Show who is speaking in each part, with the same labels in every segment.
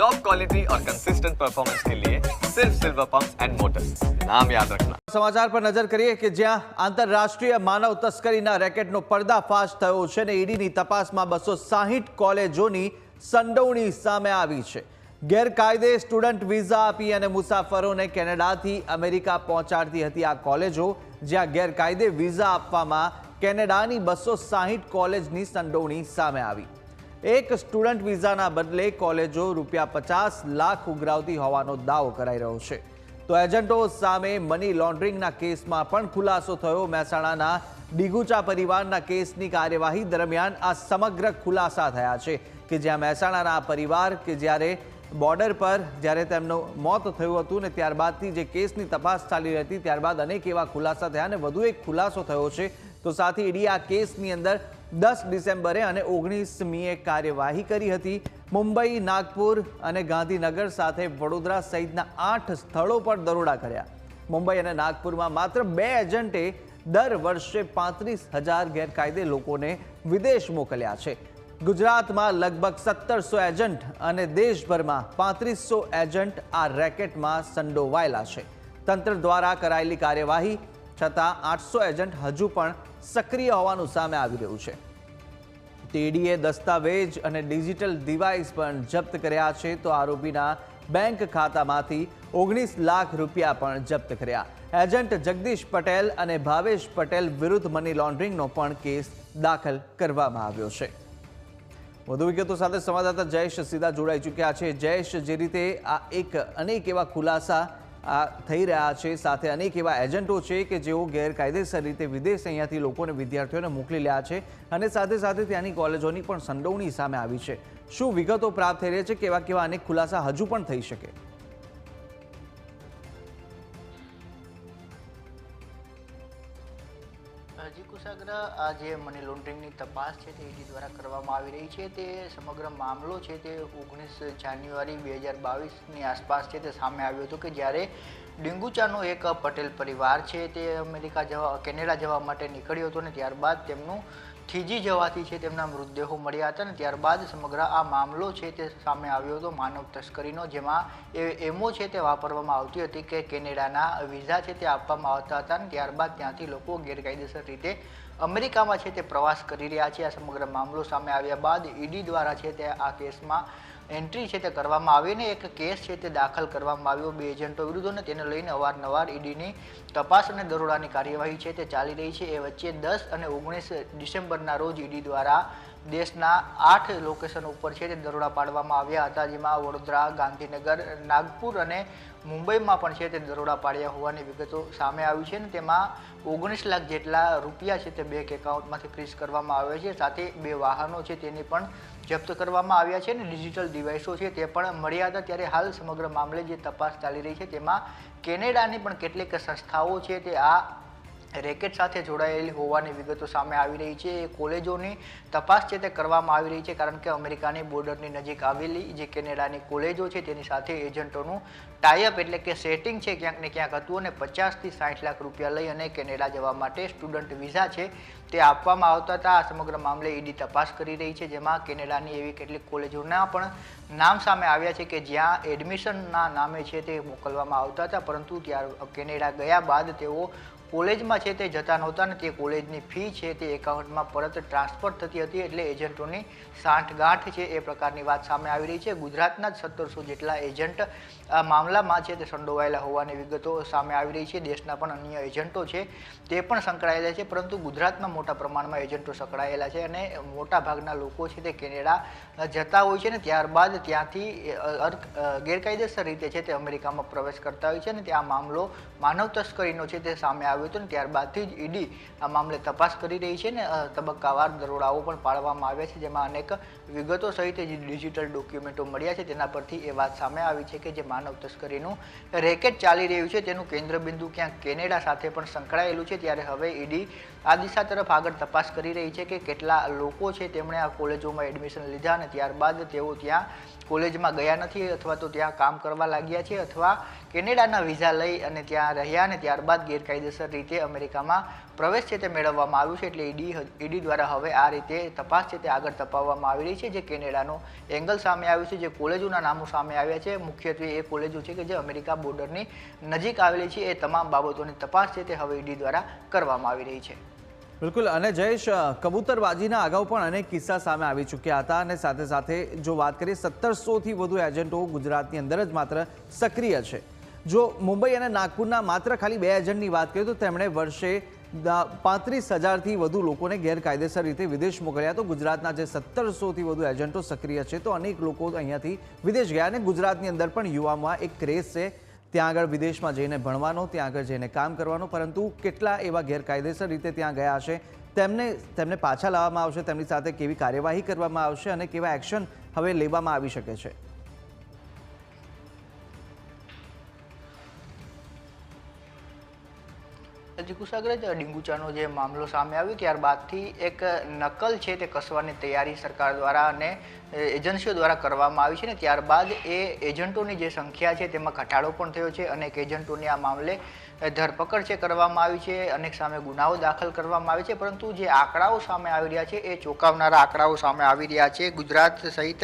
Speaker 1: Top quality और consistent performance के लिए सिर्फ सिल्वर पंप एंड मोटर्स नाम याद रखना
Speaker 2: સમાચાર પર નજર કરીએ કે જ્યાં આંતરરાષ્ટ્રીય માનવ તસ્કરીના રેકેટનો પર્દાફાશ થયો છે અને ઈડીની તપાસમાં બસો સાહીઠ કોલેજોની સંડોવણી સામે આવી છે ગેરકાયદે સ્ટુડન્ટ વિઝા આપી અને મુસાફરોને કેનેડાથી અમેરિકા પહોંચાડતી હતી આ કોલેજો જ્યાં ગેરકાયદે વિઝા આપવામાં કેનેડાની બસો સાહીઠ કોલેજની સંડોવણી સામે આવી એક સ્ટુડન્ટ વિઝાના બદલે કોલેજો રૂપિયા પચાસ લાખ ઉઘરાવતી હોવાનો દાવો કરાઈ રહ્યો છે. તો એજન્ટો સામે મની લોન્ડરિંગના કેસમાં પણ ખુલાસો થયો. મહેસાણાના ડીગુચા પરિવારના કેસની કાર્યવાહી દરમિયાન આ સમગ્ર ખુલાસા થયા છે કે જ્યાં મહેસાણાના પરિવાર કે જ્યારે બોર્ડર પર જ્યારે તેમનું મોત થયું હતું ને ત્યારબાદથી જે કેસની તપાસ ચાલી રહી હતી, ત્યારબાદ અનેક એવા ખુલાસા થયા અને વધુ એક ખુલાસો થયો છે. તો સાથે ઈડી આ કેસની અંદર દસ ડિસેમ્બરે અને ઓગણીસમીએ કાર્યવાહી કરી હતી. મુંબઈ, નાગપુર અને ગાંધીનગર સાથે વડોદરા સહિતના આઠ સ્થળો પર દરોડા કર્યા. મુંબઈ અને નાગપુરમાં માત્ર બે એજન્ટે દર વર્ષે પાંત્રીસ હજાર ગેરકાયદે લોકોને વિદેશ મોકલ્યા છે. ગુજરાતમાં લગભગ સત્તરસો એજન્ટ અને દેશભરમાં પાંત્રીસો એજન્ટ આ રેકેટમાં સંડોવાયેલા છે. તંત્ર દ્વારા કરાયેલી કાર્યવાહી છતાં આઠસો એજન્ટ હજુ પણ સક્રિય હોવાનું સામે આવી રહ્યું છે. ટીડીએ દસ્તાવેજ અને ડિજિટલ ડિવાઇસ પણ જપ્ત કર્યા છે તો આરોપીના બેંક ખાતામાંથી ઓગણીસ લાખ રૂપિયા પણ જપ્ત કર્યા. એજન્ટ જગદીશ પટેલ અને ભાવેશ પટેલ વિરુદ્ધ મની લોન્ડરિંગનો પણ કેસ દાખલ કરવામાં આવ્યો છે. વધુ વિગતો સાથે સંવાદદાતા જયેશ સીધા જોડાઈ ચૂક્યા છે. જયેશ, જે રીતે આ એક અનેક એવા ખુલાસા થઈ રહ્યા છે. સાથે અનેક એવા એજન્ટો છે કે જેઓ ગેરકાયદેસર રીતે વિદેશ અહીંયાથી લોકોને વિદ્યાર્થીઓને મોકલી રહ્યા છે અને સાથે સાથે ત્યાંની કોલેજોની પણ સંડોવણી સામે આવી છે. શું વિગતો પ્રાપ્ત થઈ રહી છે કેવા કેવા અનેક ખુલાસા હજુ પણ થઈ શકે?
Speaker 3: હજી કુશાગ્ર આ જે મની લોન્ડરિંગની તપાસ છે તે ઈડી દ્વારા કરવામાં આવી રહી છે તે સમગ્ર મામલો છે તે ઓગણીસ જાન્યુઆરી બે હજાર બાવીસની આસપાસ છે તે સામે આવ્યો હતો કે જ્યારે ડિંગુચાનો એક પટેલ પરિવાર છે તે અમેરિકા જવા, કેનેડા જવા માટે નીકળ્યો હતો ને ત્યારબાદ તેમનું થીજી જવાથી છે તેમના મૃતદેહો મળ્યા હતા ને ત્યારબાદ સમગ્ર આ મામલો છે તે સામે આવ્યો હતો માનવ તસ્કરીનો, જેમાં એ એમો છે તે વાપરવામાં આવતી હતી કે કેનેડાના વિઝા છે તે આપવામાં આવતા હતા ને ત્યારબાદ ત્યાંથી લોકો ગેરકાયદેસર રીતે અમેરિકામાં છે તે પ્રવાસ કરી રહ્યા છે. આ સમગ્ર મામલો સામે આવ્યા બાદ ઈડી દ્વારા છે તે આ કેસમાં એન્ટ્રી છે તે કરવામાં આવી અને એક કેસ છે તે દાખલ કરવામાં આવ્યો. બે એજન્ટો વિરુદ્ધ અને તેને લઈને અવારનવાર ઈડીની તપાસ અને દરોડાની કાર્યવાહી છે તે ચાલી રહી છે. એ વચ્ચે દસ અને ઓગણીસ ડિસેમ્બરના રોજ ઈડી દ્વારા દેશના આઠ લોકેશન ઉપર છે તે દરોડા પાડવામાં આવ્યા હતા, જેમાં વડોદરા, ગાંધીનગર, નાગપુર અને મુંબઈમાં પણ છે તે દરોડા પાડ્યા હોવાની વિગતો સામે આવી છે ને તેમાં ઓગણીસ લાખ જેટલા રૂપિયા છે તે બેંક એકાઉન્ટમાંથી ફ્રીઝ કરવામાં આવ્યા છે. સાથે બે વાહનો છે તેની પણ જપ્ત કરવામાં આવ્યા છે અને ડિજિટલ ડિવાઇસો છે તે પણ મળ્યા હતા. ત્યારે હાલ સમગ્ર મામલે જે તપાસ ચાલી રહી છે તેમાં કેનેડાની પણ કેટલીક સંસ્થાઓ છે તે આ રેકેટ સાથે જોડાયેલી હોવાની વિગતો સામે આવી રહી છે. એ કોલેજોની તપાસ છે તે કરવામાં આવી રહી છે કારણ કે અમેરિકાની બોર્ડરની નજીક આવેલી જે કેનેડાની કોલેજો છે તેની સાથે એજન્ટોનું ટાઈઅપ એટલે કે સેટિંગ છે ક્યાંક ને ક્યાંક હતું અને પચાસથી સાઠ લાખ રૂપિયા લઈ અને કેનેડા જવા માટે સ્ટુડન્ટ વિઝા છે તે આપવામાં આવતા હતા. આ સમગ્ર મામલે ઈડી તપાસ કરી રહી છે જેમાં કેનેડાની એવી કેટલીક કોલેજોના પણ નામ સામે આવ્યા છે કે જ્યાં એડમિશનના નામે છે તે મોકલવામાં આવતા હતા. પરંતુ ત્યાર કેનેડા ગયા બાદ તેઓ કોલેજમાં છે તે જતા નહોતા ને તે કોલેજની ફી છે તે એકાઉન્ટમાં પરત ટ્રાન્સફર થતી હતી એટલે એજન્ટોની સાંઠગાંઠ છે એ પ્રકારની વાત સામે આવી રહી છે. ગુજરાતના જ સત્તરસો જેટલા એજન્ટ આ મામલામાં છે તે સંડોવાયેલા હોવાની વિગતો સામે આવી રહી છે. દેશના પણ અન્ય એજન્ટો છે તે પણ સંકળાયેલા છે, પરંતુ ગુજરાતમાં મોટા પ્રમાણમાં એજન્ટો સંકળાયેલા છે અને મોટાભાગના લોકો છે તે કેનેડા જતા હોય છે ને ત્યારબાદ ત્યાંથી ગેરકાયદેસર રીતે છે તે અમેરિકામાં પ્રવેશ કરતા હોય છે અને ત્યાં મામલો માનવ તસ્કરીનો છે તે સામે આવ્યો હતો ને ત્યારબાદથી જ ઈડી આ મામલે તપાસ કરી રહી છે ને તબક્કાવાર દરોડાઓ પણ પાડવામાં આવ્યા છે, જેમાં અનેક વિગતો સહિત જે ડિજિટલ ડોક્યુમેન્ટો મળ્યા છે. તેના પરથી એ વાત સામે આવી છે કે જે માનવ તસ્કરીનું રેકેટ ચાલી રહ્યું છે તેનું કેન્દ્રબિંદુ ક્યાંક કેનેડા સાથે પણ સંકળાયેલું છે. ત્યારે હવે ઈડી આ દિશા તરફ આગળ તપાસ કરી રહી છે કે કેટલા લોકો છે, તેમણે આ કોલેજોમાં એડમિશન લીધા અને ત્યારબાદ તેઓ ત્યાં કોલેજમાં ગયા નથી અથવા તો ત્યાં કામ કરવા લાગ્યા છે અથવા કેનેડાના વિઝા લઈ અને ત્યાં રહ્યા અને ત્યારબાદ ગેરકાયદેસર રીતે અમેરિકામાં પ્રવેશ છે તે મેળવવામાં આવ્યું છે એટલે ઈડી ઈડી દ્વારા હવે આ રીતે તપાસ છે તે આગળ તપાવવામાં આવી રહી છે જે કેનેડાનો એંગલ સામે આવ્યું છે, જે કોલેજોના નામો સામે આવ્યા છે. મુખ્યત્વે એ કોલેજો છે કે જે અમેરિકા બોર્ડરની નજીક આવેલી છે. એ તમામ બાબતોની તપાસ છે તે હવે ઈડી દ્વારા કરવામાં આવી રહી છે.
Speaker 2: બિલકુલ. અને જયેશ કબૂતરબાજીના અગાઉ પણ અનેક કિસ્સા સામે આવી ચૂક્યા હતા અને સાથે સાથે જો વાત કરીએ, સત્તરસોથી વધુ એજન્ટો ગુજરાતની અંદર જ માત્ર સક્રિય છે. જો મુંબઈ અને નાગપુરના માત્ર ખાલી બે એજન્ટની વાત કરીએ તો તેમણે વર્ષે પાંત્રીસ હજારથી વધુ લોકોને ગેરકાયદેસર રીતે વિદેશ મોકલ્યા. તો ગુજરાતના જે સત્તરસોથી વધુ એજન્ટો સક્રિય છે, તો અનેક લોકો અહીંયાથી વિદેશ ગયા અને ગુજરાતની અંદર પણ યુવામાં એક ક્રેઝ છે ત્યાં આગળ વિદેશમાં જઈને ભણવાનો, ત્યાં આગળ જઈને કામ કરવાનો, પરંતુ કેટલા એવા ગેરકાયદેસર રીતે ત્યાં ગયા હશે? તેમને તેમને પાછા લાવવામાં આવશે, તેમની સાથે કેવી કાર્યવાહી કરવામાં આવશે અને કેવા એક્શન હવે લેવામાં આવી શકે છે?
Speaker 3: હજી કુશાગ્રજ ડીંગુચાનો જે મામલો સામે આવ્યો ત્યારબાદથી એક નકલ છે તે કસવાની તૈયારી સરકાર દ્વારા અને એજન્સીઓ દ્વારા કરવામાં આવી છે ને ત્યારબાદ એ એજન્ટોની જે સંખ્યા છે તેમાં ઘટાડો પણ થયો છે અનેક એજન્ટોની આ મામલે ધરપકડ છે કરવામાં આવી છે, અનેક સામે ગુનાઓ દાખલ કરવામાં આવે છે, પરંતુ જે આંકડાઓ સામે આવી રહ્યા છે, એ ચોંકાવનારા આંકડાઓ સામે આવી રહ્યા છે. ગુજરાત સહિત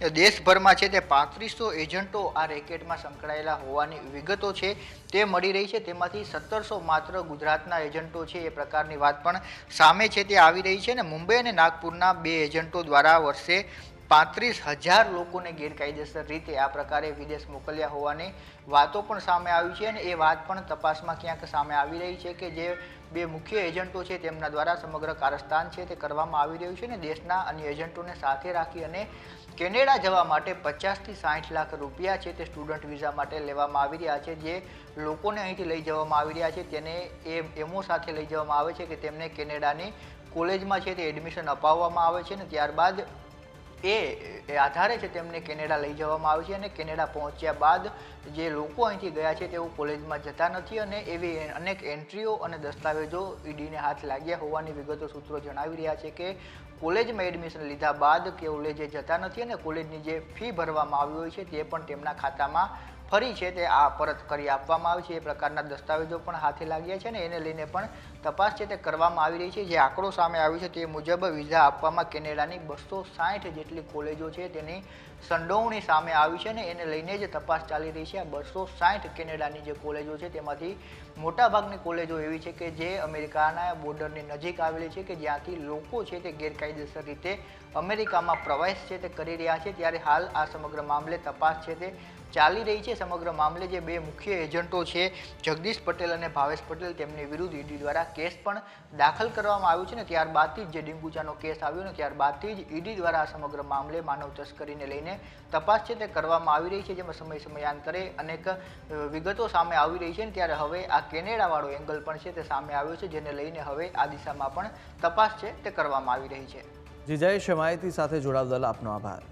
Speaker 3: દેશભરમાં છે તે પાંત્રીસો એજન્ટો આ રેકેટમાં સંકળાયેલા હોવાની વિગતો છે. તે મળી રહી છે, તેમાંથી સત્તરસો માત્ર ગુજરાતના એજન્ટો છે, એ પ્રકારની વાત પણ સામે છે તે આવી રહી છે ને, મુંબઈ અને નાગપુરના બે એજન્ટો દ્વારા વર્ષે પાંત્રીસ હજાર લોકોને ગેરકાયદેસર રીતે આ પ્રકારે વિદેશ મોકલ્યા હોવાની વાતો પણ સામે આવી છે અને એ વાત પણ તપાસમાં ક્યાંક સામે આવી રહી છે કે જે બે મુખ્ય એજન્ટો છે તેમના દ્વારા સમગ્ર કારસ્તાન છે તે કરવામાં આવી રહ્યું છે ને દેશના અન્ય એજન્ટોને સાથે રાખી અને કેનેડા જવા માટે પચાસથી સાઠ લાખ રૂપિયા છે તે સ્ટુડન્ટ વિઝા માટે લેવામાં આવી રહ્યા છે. જે લોકોને અહીંથી લઈ જવામાં આવી રહ્યા છે તેને એ એમઓ સાથે લઈ જવામાં આવે છે કે તેમને કેનેડાની કોલેજમાં છે તે એડમિશન અપાવવામાં આવે છે ને ત્યારબાદ એ આધારે છે તેમને કેનેડા લઈ જવામાં આવે છે અને કેનેડા પહોંચ્યા બાદ જે લોકો અહીંથી ગયા છે તેઓ કોલેજમાં જતા નથી અને એવી અનેક એન્ટ્રીઓ અને દસ્તાવેજો ઈડીને હાથ લાગ્યા હોવાની વિગતો સૂત્રો જણાવી રહ્યા છે કે કોલેજમાં એડમિશન લીધા બાદ કોલેજે જતા નથી અને કોલેજની જે ફી ભરવામાં આવી હોય છે તે પણ તેમના ખાતામાં ફરી છે તે આ પરત કરી આપવામાં આવે છે. એ પ્રકારના દસ્તાવેજો પણ હાથે લાગ્યા છે ને એને લઈને પણ તપાસ છે તે કરવામાં આવી રહી છે. જે આંકડો સામે આવ્યો છે તે મુજબ વિઝા આપવામાં કેનેડાની બસો સાઠ જેટલી કોલેજો છે તેની સંડોવણી સામે આવી છે ને એને લઈને જ તપાસ ચાલી રહી છે. આ બસો સાઠ કેનેડાની જે કોલેજો છે તેમાંથી મોટાભાગની કોલેજો એવી છે કે જે અમેરિકાના બોર્ડરની નજીક આવેલી છે કે જ્યાંથી લોકો છે તે ગેરકાયદેસર રીતે અમેરિકામાં પ્રવેશ છે તે કરી રહ્યા છે. ત્યારે હાલ આ સમગ્ર મામલે તપાસ છે તે ચાલી રહી છે. સમગ્ર મામલે જે બે મુખ્ય એજન્ટો છે, જગદીશ પટેલ અને ભાવેશ પટેલ, તેમની વિરુદ્ધ ઈડી દ્વારા કેસ પણ દાખલ કરવામાં આવ્યો છે ને, ત્યારબાદથી જ જે ડીંગુચાનો કેસ આવ્યો ને, ત્યારબાદથી જ ઈડી દ્વારા આ સમગ્ર મામલે માનવ તસ્કરીને લઈને તપાસ છે તે કરવામાં આવી રહી છે, જેમાં સમય સમયાંતરે અનેક વિગતો સામે આવી રહી છે ને, ત્યારે હવે આ કેનેડાવાળો એંગલ પણ છે તે સામે આવ્યો છે, જેને લઈને હવે આ દિશામાં પણ તપાસ છે તે કરવામાં આવી રહી છે.
Speaker 2: જીજાએ માહિતી સાથે જોડાવેલ આપનો આભાર.